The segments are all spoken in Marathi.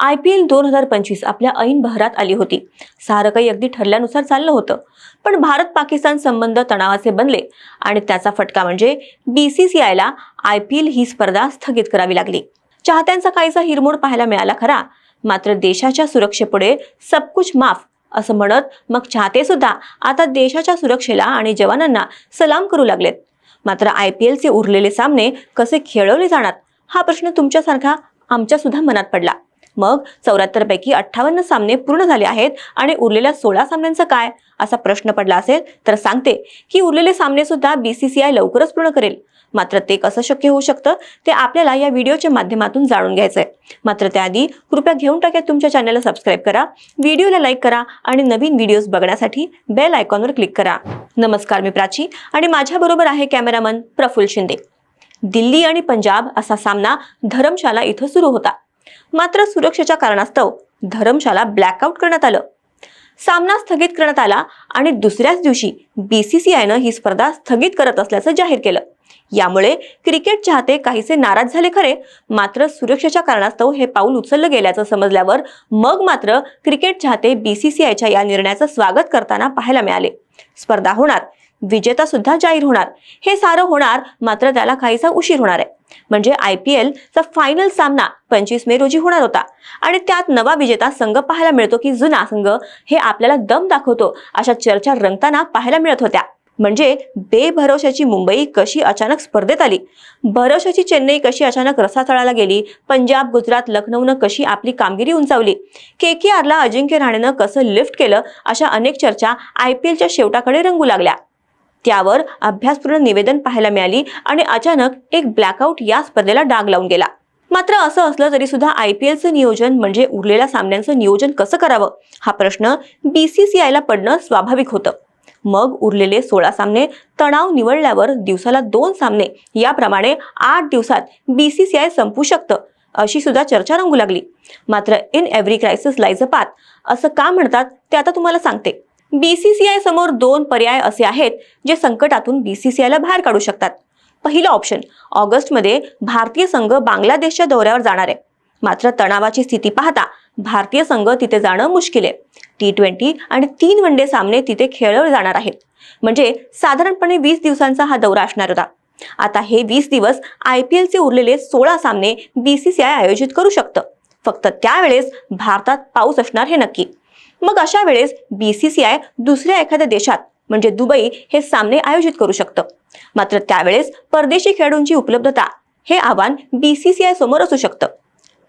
आय पी एल दोन हजार पंचवीस आपल्या ऐन बहरात आली होती. सारं काही अगदी ठरल्यानुसार चाललं होतं. पण भारत पाकिस्तान संबंध तणावाचे बनले आणि त्याचा फटका म्हणजे बीसीसीआयला आय पी एल ही स्पर्धा स्थगित करावी लागली. चाहत्यांचा काहीसा हिरमोड पाहायला मिळाला खरा. मात्र देशाच्या सुरक्षेपुढे सबकुछ माफ असं म्हणत मग चाहते सुद्धा आता देशाच्या सुरक्षेला आणि जवानांना सलाम करू लागलेत. मात्र आय पी एलचे उरलेले सामने कसे खेळवले जाणार? हा प्रश्न तुमच्यासारखा आमच्या सुद्धा मनात पडला. मग चौऱ्याहत्तर पैकी अठ्ठावन्न सामने पूर्ण झाले आहेत आणि उरलेल्या सोळा सामन्यांचं काय? असा प्रश्न पडला असेल तर सांगते की उरलेले सामने सुद्धा बीसीसीआय लवकरच पूर्ण करेल. मात्र ते कसं शक्य होऊ शकतं ते आपल्याला या व्हिडिओच्या माध्यमातून जाणून घ्यायचंय. मात्र त्याआधी कृपया घेऊन टाक्यात तुमच्या चॅनलला सबस्क्राईब करा व्हिडिओला लाईक करा आणि नवीन व्हिडिओज बघण्यासाठी बेल आयकॉनवर क्लिक करा. नमस्कार मी प्राची आणि माझ्याबरोबर आहे कॅमेरामन प्रफुल्ल शिंदे. दिल्ली आणि पंजाब असा सामना धरमशाला इथं सुरू होता. मात्र सुरक्षेच्या कारणास्तव धरमशाला ब्लॅकआउट करण्यात आलं. सामना स्थगित करण्यात आला आणि दुसऱ्याच दिवशी बीसीसीआयनं ही स्पर्धा स्थगित करत असल्याचं जाहीर केलं. यामुळे क्रिकेट चाहते काहीसे नाराज झाले खरे मात्र सुरक्षेच्या कारणास्तव हे पाऊल उचललं गेल्याचं समजल्यावर मग मात्र क्रिकेट चाहते बीसीसीआयच्या या निर्णयाचं स्वागत करताना पाहायला मिळाले. स्पर्धा होणार विजेता सुद्धा जाहीर होणार. हे सारं होणार मात्र त्याला काहीसा उशीर होणार आहे. म्हणजे आय पी एलचा फायनल सामना पंचवीस मे रोजी होणार होता. आणि त्यात नवा विजेता संघ पाहायला मिळतो की जुना संघ हे आपल्याला दम दाखवतो अशा चर्चा रंगताना पाहायला मिळत होत्या. म्हणजे बेभरोशाची मुंबई कशी अचानक स्पर्धेत आली? भरोशाची चेन्नई कशी अचानक रसातळाला गेली? पंजाब गुजरात लखनौनं कशी आपली कामगिरी उंचावली? के के आरला अजिंक्य राणेनं कसं लिफ्ट केलं? अशा अनेक चर्चा आय पी एलच्या शेवटाकडे रंगू लागल्या. त्यावर अभ्यासपूर्ण निवेदन पाहायला मिळाली आणि अचानक एक ब्लॅकआउट या स्पर्धेला डाग लावून गेला. मात्र असं असलं तरी सुद्धा आय पी एलचं नियोजन म्हणजे उरलेल्या सामन्यांचं नियोजन कसं करावं? हा प्रश्न बीसीसीआयला पडणं स्वाभाविक होतं. मग उरलेले सोळा सामने तणाव निवडल्यावर दिवसाला दोन सामने याप्रमाणे आठ दिवसात बीसीसीआय संपू शकतं अशी सुद्धा चर्चा रंगू लागली. मात्र in every crisis lies a path असं का म्हणतात ते आता तुम्हाला सांगते. बीसीसीआय समोर दोन पर्याय असे आहेत जे संकटातून बीसीसीआयला बाहेर काढू शकतात. पहिलं ऑप्शन ऑगस्टमध्ये भारतीय संघ बांगलादेशच्या दौऱ्यावर जाणार आहे. मात्र तणावाची स्थिती पाहता भारतीय संघ तिथे जाणं मुश्किल आहे. टी ट्वेंटी आणि तीन वनडे सामने तिथे खेळवले जाणार आहेत. म्हणजे साधारणपणे वीस दिवसांचा हा दौरा असणार होता. आता हे वीस दिवस आय पी एलचे उरलेले सोळा सामने बीसीसीआय आयोजित करू शकतं. फक्त त्यावेळेस भारतात पाऊस असणार हे नक्की. मग अशा वेळेस बीसीसीआय दुसऱ्या एखाद्या देशात म्हणजे दुबई हे सामने आयोजित करू शकतं. मात्र त्यावेळेस परदेशी खेळाडूंची उपलब्धता हे आव्हान बीसीसीआय समोर असू शकतं.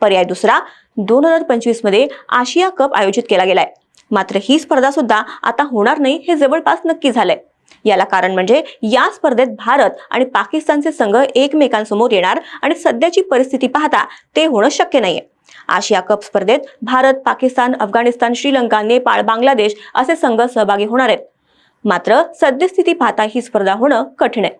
पर्याय दुसरा दोन हजार पंचवीसमध्ये आशिया कप आयोजित केला गेलाय. मात्र ही स्पर्धा सुद्धा आता होणार नाही हे जवळपास नक्की झालंय. याला कारण म्हणजे या स्पर्धेत भारत आणि पाकिस्तानचे संघ एकमेकांसमोर येणार आणि सध्याची परिस्थिती पाहता ते होणं शक्य नाहीये. आशिया कप स्पर्धेत भारत पाकिस्तान अफगाणिस्तान श्रीलंका नेपाळ बांगलादेश असे संघ सहभागी होणार आहेत. मात्र सद्यस्थिती पाहता ही स्पर्धा होणं कठीण आहे.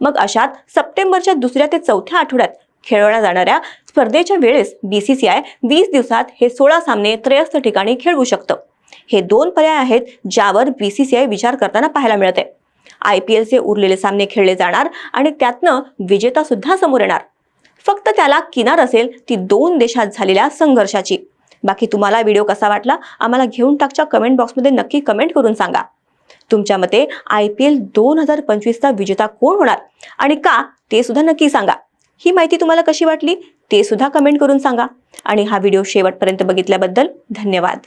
मग अशात सप्टेंबरच्या दुसऱ्या ते चौथ्या आठवड्यात खेळवल्या जाणाऱ्या स्पर्धेच्या वेळेस बीसीसीआय वीस दिवसात हे सोळा सामने त्रयस्थ ठिकाणी खेळवू शकतं. हे दोन पर्याय आहेत ज्यावर बीसीसीआय विचार करताना पाहायला मिळते. आय पी एलचे उरलेले सामने खेळले जाणार आणि त्यातनं विजेता सुद्धा समोर येणार. फक्त त्याला किनार असेल ती दोन देशात झालेल्या संघर्षाची. बाकी तुम्हाला व्हिडिओ कसा वाटला आम्हाला घेऊन टाकच्या कमेंट बॉक्समध्ये नक्की कमेंट करून सांगा. तुमच्या मते आय पी एल दोन हजार पंचवीसचा विजेता कोण होणार? आणि का ते सुद्धा नक्की सांगा. ही माहिती तुम्हाला कशी वाटली ते सुद्धा कमेंट करून सांगा. आणि हा व्हिडिओ शेवटपर्यंत बघितल्याबद्दल धन्यवाद.